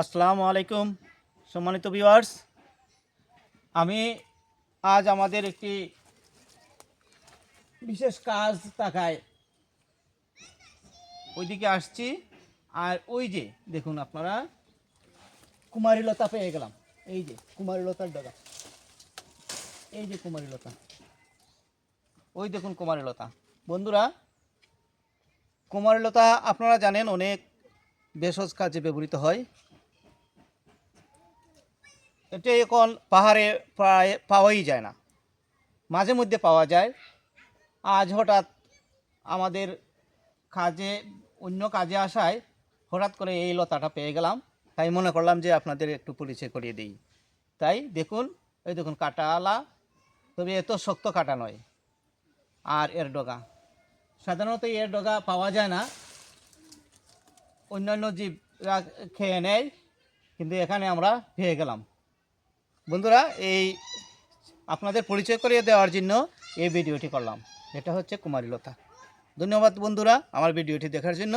আসসালামু আলাইকুম, সম্মানিত ভিউয়ার্স আমি আজ আমাদের একটি বিশেষ কাজ তাকায় ওইদিকে আসছি। আর ওই যে, দেখুন আপনারা, কুমারী লতা পেয়ে গেলাম। এই যে, কুমারী লতার ডগা। এই যে কুমারী লতা। ওই দেখুন কুমারী লতা। বন্ধুরা, কুমারী লতা আপনারা জানেন অনেক ভেষজ কাজে ব্যবহৃত হয়। এটি এখন পাহাড়ে প্রায় পাওয়াই যায় না। মাঝে মধ্যে পাওয়া যায়। আজ হঠাৎ আমাদের কাজে, অন্য কাজে আসায় হঠাৎ করে এই লতাটা পেয়ে গেলাম। তাই মনে করলাম যে আপনাদের একটু পরিচয় করিয়ে দিই। তাই দেখুন, এই দেখুন কাটালা। তবে এত শক্ত কাটা নয়। আর এর ডগা। সাধারণত এর ডগা পাওয়া যায় না। অন্যান্য জীবরা খেয়ে নেয়, কিন্তু এখানে আমরা পেয়ে গেলাম। বন্ধুরা, এই আপনাদের পরিচয় করিয়ে দেওয়ার জন্য এই ভিডিওটি করলাম। এটা হচ্ছে কুমারীলতা। ধন্যবাদ বন্ধুরা আমার ভিডিওটি দেখার জন্য।